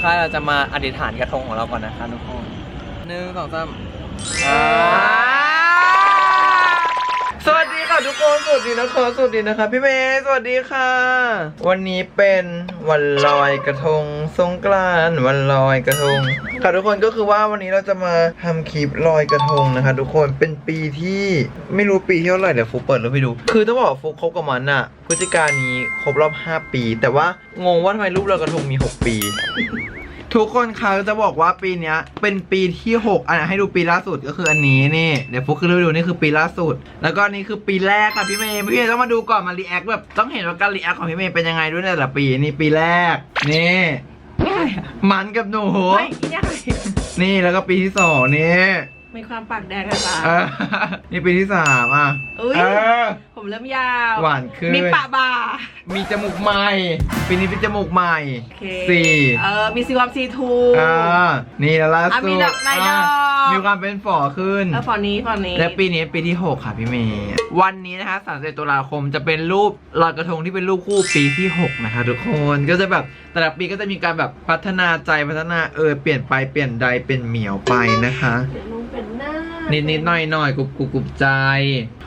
คนคะ เราจะมาอธิษฐานกระทงของเราก่อนนะคะทุกคนหนึ่งสองสามอ่าสวัสดี ค่ะทุกคนสวัสดีนะคะสวัสดีนะคะ พี่เมย์สวัสดีค่ะ วันนี้เป็นวันลอยกระทงสงกรานต์วันลอยกระทงค่ะทุกคนก็คือว่าวันนี้เราจะมาทำคลิปลอยกระทงนะคะ ทุกคนเป็นปีที่ไม่รู้ปีเท่าไหร่เดี๋ยวฟุกเปิดรูปให้ดู คือต้องบอกฟุกคบกับมันอะพฤศจิกายนนี้ครบรอบ 5 ปี แต่ว่างงว่าทำไมรูปลอยกระทงมี 6 ปี ทุกคนคะจะบอกว่าปีเนี้ยเป็นปีที่ 6 อันให้ดูปีล่าสุดก็คืออันนี้นี่เดี๋ยวฟุกขึ้นไปดูนี่คือปีล่าสุด แล้วก็นี่คือปีแรกค่ะพี่เมย์พี่เมย์ต้องมาดูก่อนมารีแอคแบบต้องเห็นว่าการรีแอคของพี่เมย์เป็นยังไงด้วยในแต่ละปีนี่ปีแรกนี่มันกับหนูไม่ยากนี่แล้วก็ปีที่สองนี่ มีความปากแดงกันปะเออ นี่ปีที่สามอะอุ๊ยเออ ผมเริ่มยาวหวานขึ้น มีปะบามีจมูกใหม่ ปีนี้เป็นจมูกใหม่โอเคสี่เออมีซีความซีทูอ่านี่แล้วล่าอะสุมีดดอกไม้ดอกมีความเป็นฝ่อขึ้น เออฟอนนี้ฟอนนี้ และปีนี้ปีที่ 6 ค่ะพี่เมย์ วันนี้นะคะ31ตุลาคมจะเป็นรูปลอยกระทงที่เป็นรูปคู่ปีที่ 6 นะคะทุกคนก็จะแบบแต่ละปีก็จะมีการแบบพัฒนาใจพัฒนาเออเปลี่ยนไปเปลี่ยนใดเป็นเหมียวไปนะคะเป็ นิดนิดหน่อยหน่อยกรุบกรุบกรุบใจ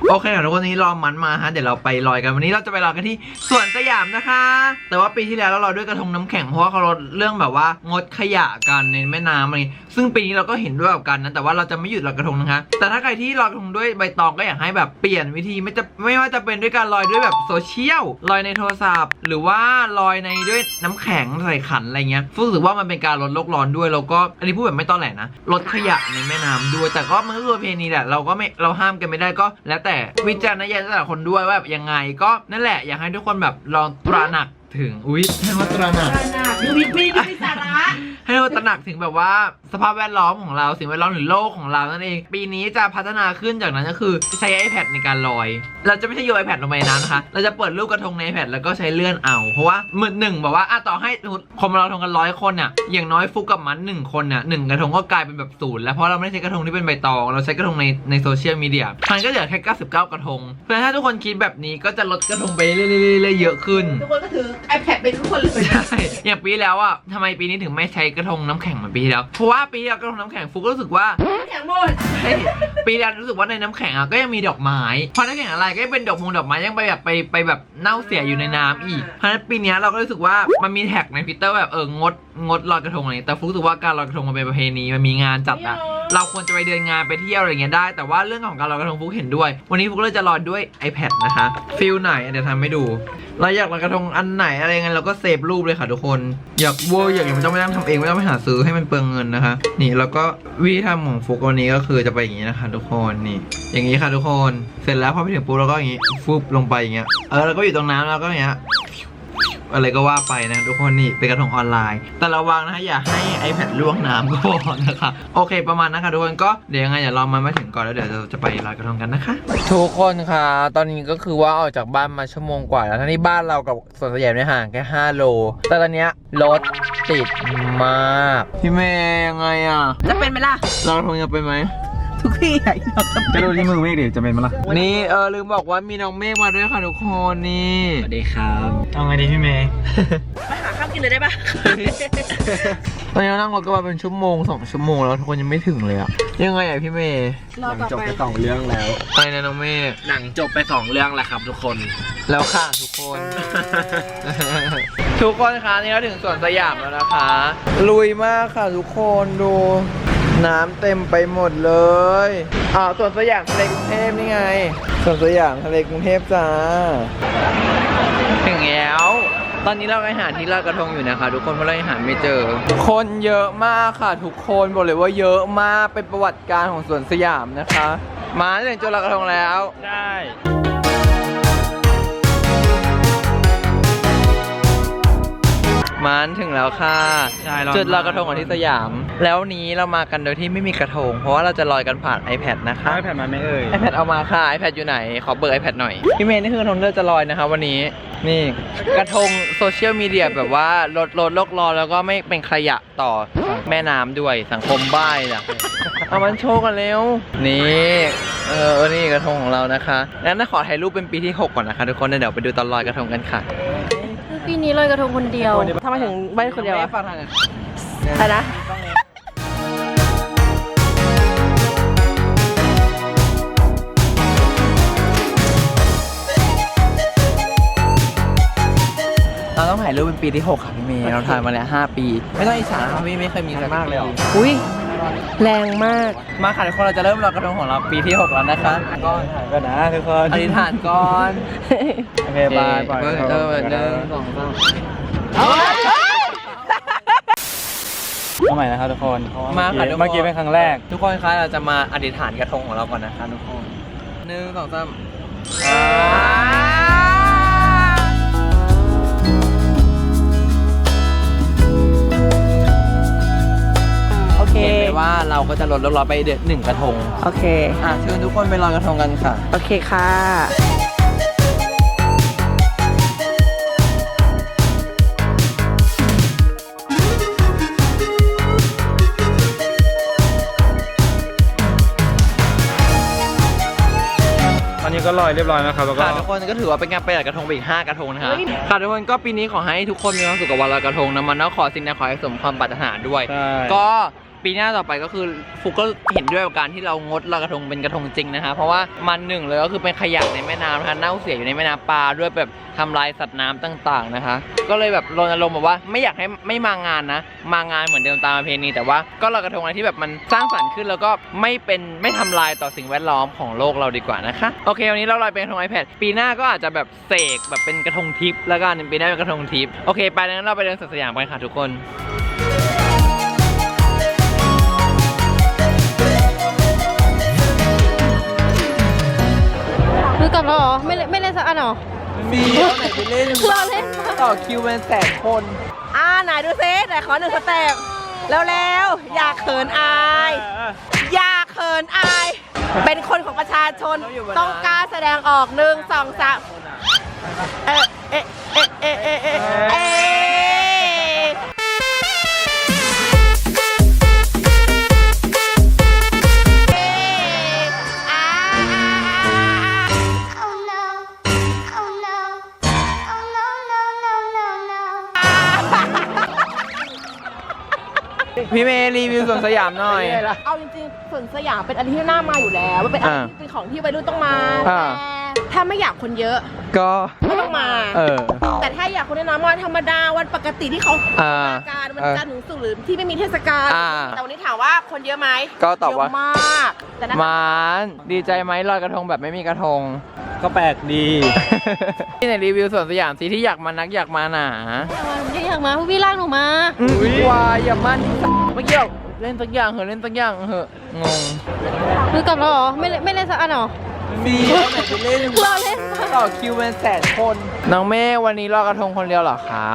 โอเคค่ะทุกคนนี้รอมันมาฮะ เดี๋ยวเราไปลอยกันวันนี้เราจะไปลอยกันที่สวนสยามนะคะ แต่ว่าปีที่แล้วเราลอยด้วยกระทงน้ำแข็งเพราะว่าเขาลดเรื่องแบบว่างดขยะกันในแม่น้ำอะไรซึ่งปีนี้เราก็เห็นด้วยกับกันนะแต่ว่าเราจะไม่หยุดลอยกระทงนะคะ แต่ถ้าใครที่ลอยกระทงด้วยใบตองก็อยากให้แบบเปลี่ยนวิธีไม่จะไม่ว่าจะเป็นด้วยการลอยด้วยแบบโซเชียลลอยในโทรศัพท์ หรือว่าลอยในด้วยน้ำแข็งใส่ขันอะไรเงี้ยรู้สึกว่ามันเป็นการลดโลกร้อนด้วยแล้วก็อันนี้พูดแบบไม่ต้อแหลนะลดขยะในแม่น้ำด้วยแต่ก็มันก็ประเพณีแหละเราก็ไม่เราห้ามกันไม่ได้ก็ แล้วแต่วิจารณญาณแต่ละคนด้วยว่าแบบยังไงก็นั่นแหละอยากให้ทุกคนแบบลองตระหนักถึงอุ๊ยให้ว่าตระหนัก ตระหนักดูวิมีดูมีสาระ ให้เราตระหนักถึงแบบว่า สภาพแวดล้อมของเราสิ่งแวดล้อมหรือโลกของเรานั่นเอง ปีนี้จะพัฒนาขึ้นจากนั้นก็คือใช้ iPad ในการลอย เราจะไม่ใช่โยน iPad ลงไปในน้ำนะคะ เราจะเปิดรูปกระทงใน iPad แล้วก็ใช้เลื่อนเอา เพราะว่ามือหนึ่งบอกว่าอะต่อให้สมมุติคนเราทงกันร้อยคนเนี่ยอย่างน้อยฟุกกับมันหนึ่งคนเนี่ยหนึ่งกระทงก็กลายเป็นแบบศูนย์แล้วเพราะเราไม่ได้ใช้กระทงที่เป็นใบตอง เราใช้กระทงในในโซเชียลมีเดียมันก็เหลือแค่ 99 กระทงเพราะฉะนั้นถ้าทุกคนคิดแบบนี้ก็จะลดกระทงไปเรื่อยๆๆเยอะขึ้น ทุกคนก็ถือ iPad เป็นทุกคนเลยใช่อย่างปีที่แล้วอะทำไมปีนี้ถึงไม่ใช้กระทงน้ำแข็งเหมือนปีที่แล้ว เพราะว่าปีที่แล้วกระทงน้ำแข็งฟุกก็รู้สึกว่า แข็งหมดเฮ้ยปีที่แล้วรู้สึกว่าในน้ำแข็งอะก็ยังมีดอกไม้เพราะน้ำแข็งอะไรก็ยังเป็นดอกมงดอกไม้ยังไปแบบไปไปแบบเน่าเสียอยู่ในน้ำอีก เพราะฉะนั้นปีเนี้ยเราก็รู้สึกว่ามันมีแท็กในพิเตอร์แบบเอองดงดลอยกระทงอะไรอย่างเงี้ยแต่ฟุกรู้สึกว่าการลอยกระทงมันเป็นประเพณีมันมีงานจัดอะเราควรจะไปเดินงานไปเที่ยวอะไรอย่างเงี้ยได้ แต่ว่าเรื่องของการลอยกระทงฟุกเห็นด้วย วันนี้ฟุกเลยจะลอยด้วย iPad นะคะฟิลไหนเดี๋ยวทำให้ดู เราอยากลอยกระทงอันไหนอะไรยังไงเราก็เซฟรูปเลยค่ะทุกคน อยากเวอร์อยากอย่างไม่ต้องไม่ต้องทำเองไม่ต้องไปหาซื้อให้มันเปลืองเงินนะคะ นี่แล้วก็วิธีทำของฟุกวันนี้ก็คือจะไปอย่างนี้นะคะ ทุกคนนี่ อย่างนี้ค่ะทุกคน เสร็จแล้วพอไปถึงปุ๊บเราก็อย่างนี้ฟุบลงไปอย่างเงี้ยเออแล้วก็อยู่ตรงน้ำแล้วก็อย่างเงี้ย อะไรก็ว่าไปนะทุกคนนี่เป็นกระทงออนไลน์ แต่ระวังนะฮะอย่าให้ iPad ล่วงน้ำก็พอนะคะโอเค ประมาณนะคะทุกคนก็เดี๋ยวยังไงเดี๋ยวเรามามาถึงก่อนแล้วเดี๋ยวเราจะไปลอยกระทงกันนะคะ ทุกคนค่ะ ตอนนี้ก็คือว่าออกจากบ้านมาชั่วโมงกว่าแล้วทั้งที่บ้านเรากับสวนสยามเนี่ยห่างแค่5โล แต่ตอนเนี้ยรถติดมาก พี่เมย์ยังไงอะ จะเป็นไหมล่ะลอยกระทงจะไปไหม ทุกที่อะเราจะจะดูที่มือเมฆดิจะเป็นมั้ยล่ะนี่เออลืมบอกว่ามีน้องเมฆมาด้วยค่ะทุกคนนี่สวัสดีครับเอาไงดีพี่เมย์มาหาข้าวกินเลยได้ปะตอนนี้เรานั่งรถก็มาเป็นชั่วโมงสองชั่วโมงแล้วทุกคนยังไม่ถึงเลยอะยังไงอะพี่เมย์รอหนังต่อจบไปไปสองเรื่องแล้วไปนะน้องเมฆหนังจบไปสองเรื่องแล้วครับทุกคน แล้วค่ะทุกคน ทุกคนคะนี่เราถึงสวนสยามแล้วนะคะ ลุยมากค่ะทุกคนดู น้ำเต็มไปหมดเลยอ่าสวนสยามทะเลกรุงเทพนี่ไงสวนสยามทะเลกรุงเทพจ้า ถึงแล้ว ตอนนี้เราไปหาที่ลอยกระทงอยู่นะคะ ทุกคนเพราะเรายังหาไม่เจอ คนเยอะมากค่ะ ทุกคนบอกเลยว่าเยอะมากเป็นประวัติการของสวนสยามนะคะ มาถึงจุดลอยกระทงแล้ว ใช่ ถึงแล้วค่ะใช่จุดลอยกระทงของที่สยาม แล้ววันนี้เรามากันโดยที่ไม่มีกระทง เพราะว่าเราจะลอยกันผ่าน iPad นะคะไม่แผ่นมาไม่เอ่ย iPad เอามาค่ะ iPad อยู่ไหน ขอเบิก iPad หน่อย พี่เมย์นี่คือกระทงที่เราจะลอยนะคะวันนี้ นี่กระทงโซเชียลมีเดียแบบว่าลดลดโลกร้อนแล้วก็ไม่เป็นขยะต่อแม่น้ำด้วยสังคมบ้ายจ้ะเอามันโชว์กันเร็ว นี่ เออ นี่กระทงของเรานะคะ งั้นถ้าขอถ่ายรูปเป็นปีที่ 6 ก่อนนะคะ ทุกคน เดี๋ยวไปดูตอนลอยกระทงกันค่ะ ปีนี้ลอยกระทงคนเดียวทำไมถึงใบคนเดียวอะฝากทางอะไรนะเราต้องถ่ายรูปเป็นปีที่ 6 ค่ะพี่เมย์เราถ่ายมาแล้ว 5 ปี ไม่ต้องอิจฉานะครับพี่ไม่เคยมีสักมากเลยอุ้ย แรงมาก มาค่ะทุกคนเราจะเริ่มลอยกระทงของเราปีที่ 6 แล้วนะคะก็ถ่ายก่อนนะทุกคนอธิษฐานก่อนโอเคบายปล่อยเออเออหนึ่งสองสามเอาใหม่นะครับทุกคนเพราะว่มาค่ะทุกคนเมื่อกี้เป็นครั้งแรก ทุกคนคะเราจะมาอธิษฐานกระทงของเราก่อนนะคะทุกคนหนึ่งสองสาม ก็จะลดโลกร้อนไปเดือนหนึ่งกระทงโอเค อะเชิญทุกคนไปลอยกระทงกันค่ะ โอเคค่ะ ตอนนี้ก็ลอยเรียบร้อยแล้วครับแล้วก็ ค่ะทุกคนก็ถือว่าเป็นการประหยัดกระทงไปอีก 5 กระทงนะคะเฮ้ยค่ะทุกคนก็ปีนี้ขอให้ทุกคนมีความสุขกับวันลอยกระทงนะมันแล้วขอสิ่งใดขอให้สมความปรารถนาด้วย ใช่ ก็ ปีหน้าต่อไปก็คือฟุกก็เห็นด้วยกับการที่เรางดลอยกระทงเป็นกระทงจริงนะคะเพราะว่ามันหนึ่งเลยก็คือเป็นขยะในแม่น้ำนะคะเน่าเสียอยู่ในแม่น้ำปลาด้วยแบบทำลายสัตว์น้ำต่างๆนะคะ ก็เลยแบบรณรงค์แบบว่าไม่อยากให้ไม่มางานนะ มางานเหมือนเดิมตามประเพณีแต่ว่าก็ลอยกระทงอะไรที่แบบมันสร้างสรรค์ขึ้นแล้วก็ไม่เป็นไม่ทำลายต่อสิ่งแวดล้อมของโลกเราดีกว่านะคะโอเควันนี้เราลอยเป็นกระทง iPad ปีหน้าก็อาจจะแบบเสกแบบเป็นกระทงทิพย์แล้วกันปีหน้าเป็นกระทงทิพย์โอเค ไปแล้วงั้นเราไปเดินสวนสยามกันค่ะทุกคน กลับแล้วเหรอไม่เล่นไม่เล่นสักอันเหรอ มีเอาไหนไปเล่นเราเล่น ต่อคิวเป็นแสนคน อ่าไหนดูซิไหนขอหนึ่งสเต็ปแล้วแล้วๆอย่าเขินอาย อย่าเขินอาย เป็นคนของประชาชนต้องกล้าแสดงออกหนึ่งสองสามเอ๊ะเอ๊ะเอ๊ะเอ๊ะเอ๊ะเอ๊ะเอ๊ะ วิวสวนสยามหน่อย เอาจริงๆสวนสยามเป็นอะไรที่น่ามาอยู่แล้วมันเป็นอะไรอ่าที่เป็นของที่วัยรุ่นต้องมาอ่า แต่ถ้าไม่อยากคนเยอะก็ไม่ต้องมา เออ แต่ถ้าอยากคนน้อยๆวันธรรมดาวันปกติที่เขาอ่าการวันเออจันทร์ถึงศุกร์หรือที่ไม่มีเทศกาลอ่าแต่วันนี้ถามว่าคนเยอะไหมก็ตอบว่า เยะมากแต่นะมานดีใจไหมลอยกระทงแบบไม่มีกระทง ก็แปลกดี ที่ไหนรีวิวสวนสยามสิที่อยากมานักอยากมาหนา อยากอยากมาพี่ลากหนูมา อุ้ยวายอย่ามันเมื่อกี้บอก เล่นสักอย่างเหอะเล่นสักอย่างเหอะงงคือกลับแล้วเหรอ ไม่เล่นไม่เล่นสักอันเหรอ มีเอาไหนไปเล่นเราเล่นต่อคิวเป็นแสนคน น้องเมฆวันนี้ลอยกระทงคนเดียวเหรอคะ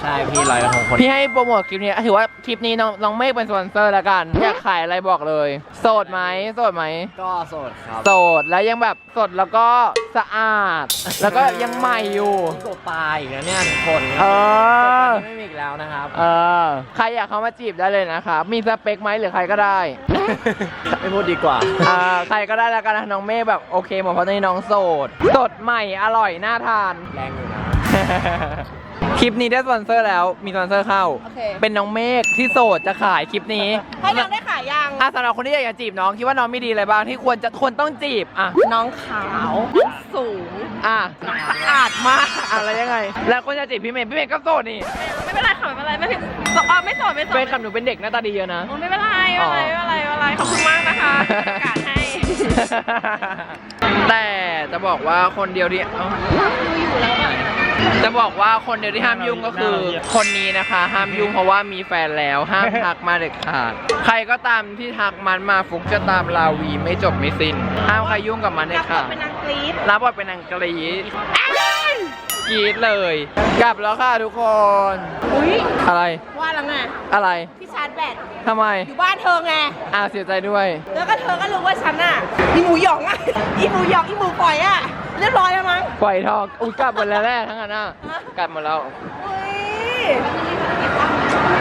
ใช่พี่ลอยกระทงคนพี่ให้โปรโมทคลิปนี้ถือว่าคลิปนี้น้องน้องเมฆเป็นสปอนเซอร์แล้วกันอยากขายอะไรบอกเลย โสดไหมโสดไหม ก็โสดครับโสดแล้วยังแบบสดแล้วก็สะอาด แล้วก็ยังใหม่อยู่กบปลาอีกแล้วเนี่ยทุกคนเออไม่มีอีกแล้วนะครับ เออ ใครอยากเข้ามาจีบได้เลยนะครับ มีสเปคไหมหรือใครก็ได้ ไม่พูดดีกว่า อ่าใครก็ได้แล้วกันนะน้องเมฆแบบโอเคหมดเพราะตอนนี้น้องโสด สดใหม่อร่อยน่าทาน แรงอยู่นะ คลิปนี้ได้สปอนเซอร์แล้วมีสปอนเซอร์เข้า โอเค เป็นน้องเมฆที่โสดจะขายคลิปนี้ให้น้องได้ขายยัง อะสำหรับคนที่อยากจะจีบน้องคิดว่าน้องมีดีอะไรบ้างที่ควรจะควรต้องจีบอะน้องขาวสูง อะสะอาดมากอะไรยังไง แล้วคนจะจีบพี่เมย์พี่เมย์ก็โสดนี่ไม่เป็นไรค่ะไม่เป็นไรไม่เป็นอ๋อไม่โสดไม่โสดเป็นกับหนูเป็นเด็กหน้าตาดีเยอะนะ โอ้ไม่เป็นไร ไม่เป็นไรไม่เป็นไรไม่เป็นไรขอบคุณมากนะคะที่ประกาศให้ แต่จะบอกว่าคนเดียวที่เอ้าจะบอกว่าคนเดียวที่ห้ามยุ่งก็คือ คนนี้นะคะ ห้ามยุ่งเพราะว่ามีแฟนแล้วห้ามทักมาเด็ดขาด ใครก็ตามที่ทักมันมาฟุกจะตามลาวีไม่จบไม่สิ้นห้ามใครยุ่งกับมันเด็ดรัขาบดทเป็นนางกรี๊ด รับบทเป็นนางกรีด กรีดเลย กลับแล้วค่ะทุกคน อุ้ยอะไร ว่าแล้วไงอะไรที่ชาร์จแบตทำไม อยู่บ้านเธอไงอ่าเสียใจด้วย แล้วก็เธอก็รู้ว่าฉันอะอีหมูหยองอะอีหมูหยองอีหมูปล่อยอะเรียบร้อยแล้วมั้งปล่อยทองอุ้ยกลับหมดแล้วแน่ทั้งนั้นอะกลับหมดแล้วอุ้ย